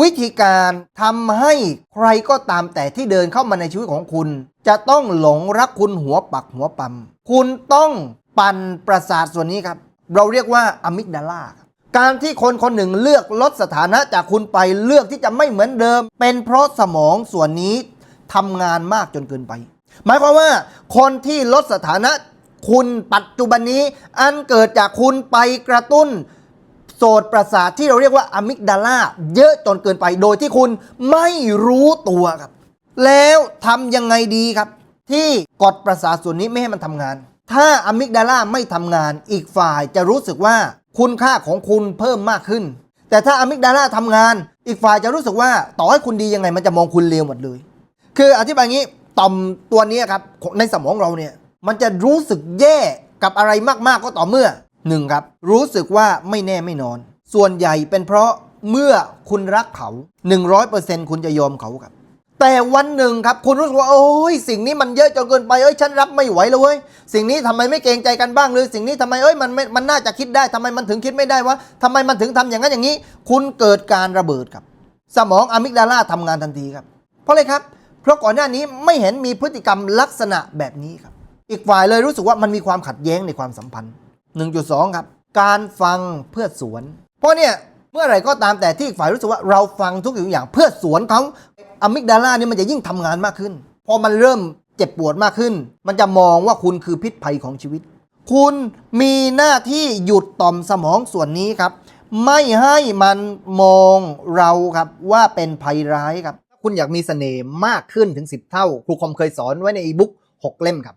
วิธีการทำให้ใครก็ตามแต่ที่เดินเข้ามาในชีวิตของคุณ จะต้องหลงรักคุณหัวปักหัวปั๊มคุณต้องปั่นประสาทส่วนนี้ครับ เราเรียกว่าอะมิกดาลาการที่คนคนหนึ่งเลือกลดสถานะจากคุณไปเลือกที่จะไม่เหมือนเดิม เป็นเพราะสมองส่วนนี้ทำงานมากจนเกินไป หมายความว่า คนที่ลดสถานะคุณปัจจุบันนี้ อันเกิดจากคุณไปกระตุ้น โสตประสาทที่เราเรียกว่าอะมิกดาลาเยอะจนเกินไปโดยที่คุณไม่รู้ตัวครับ แล้วทำยังไงดีครับ ที่กดประสาทส่วนนี้ไม่ให้มันทำงาน ถ้าอะมิกดาลาไม่ทำงาน อีกฝ่ายจะรู้สึกว่าคุณค่าของคุณเพิ่มมากขึ้น แต่ถ้าอะมิกดาลาทำงาน อีกฝ่ายจะรู้สึกว่าต่อให้คุณดียังไงมันจะมองคุณเลวหมดเลย คืออธิบายงี้ต่อมตัวนี้ครับในสมองเราเนี่ยมันจะรู้สึกแย่กับอะไรมากๆก็ต่อเมื่อ หนึ่งครับ รู้สึกว่าไม่แน่ไม่นอน ส่วนใหญ่เป็นเพราะเมื่อคุณรักเขา 100%คุณจะยอมเขาครับ แต่วันหนึ่งครับ คุณรู้สึกว่าโอ้ยสิ่งนี้มันเยอะจนเกินไปเอ้ยฉันรับไม่ไหวเลยเว้ยสิ่งนี้ทำไมไม่เกรงใจกันบ้างเลยสิ่งนี้ทำไมเอ้ยมันมันน่าจะคิดได้ทำไมมันถึงคิดไม่ได้วะทำไมมันถึงทำอย่างนั้นอย่างนี้ คุณเกิดการระเบิดครับ สมองอะมิกดาลาทำงานทันทีครับ เพราะอะไรครับ เพราะก่อนหน้านี้ไม่เห็นมีพฤติกรรมลักษณะแบบนี้ครับ อีกฝ่ายเลยรู้สึกว่ามันมีความขัดแย้งในความสัมพันธ์ 1.2 ครับ การฟังเพื่อสวน เพราะเนี่ยเมื่อไหร่ก็ตามแต่ที่อีกฝ่ายรู้สึกว่าเราฟังทุกสิ่งอย่างเพื่อสวนเขาอะมิกดาลาเนี่ยมันจะยิ่งทำงานมากขึ้น พอมันเริ่มเจ็บปวดมากขึ้น มันจะมองว่าคุณคือพิษภัยของชีวิต คุณมีหน้าที่หยุดต่อมสมองส่วนนี้ครับ ไม่ให้มันมองเราครับว่าเป็นภัยร้ายครับ คุณอยากมีเสน่ห์มากขึ้นถึง 10 เท่า ครูคอมเคยสอนไว้ในอีบุ๊ก6เล่มครับ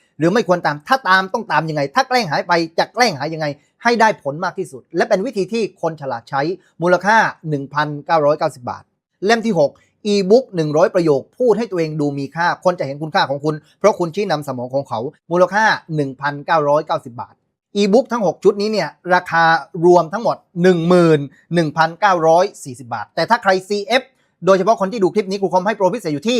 หรือไม่ควรตาม ถ้าตามต้องตามยังไง ถ้าแกล้งหายไปจะแกล้งหายยังไง ให้ได้ผลมากที่สุด และเป็นวิธีที่คนฉลาดใช้มูลค่า 1,990 บาาทเล่มที่ 6อีบุ๊ก100ประโยคพูดให้ตัวเองดูมีค่า คนจะเห็นคุณค่าของคุณ เพราะคุณชี้นำสมองของเขา มูลค่า 1,990 บาท อีบุ๊กทั้ง 6 ชุดนี้เนี่ย ราคารวมทั้งหมด 11,940 บาท แต่ถ้าใคร CF โดยเฉพาะคนที่ดูคลิปนี้ครูคอมให้โปรพิเศษอยู่ที่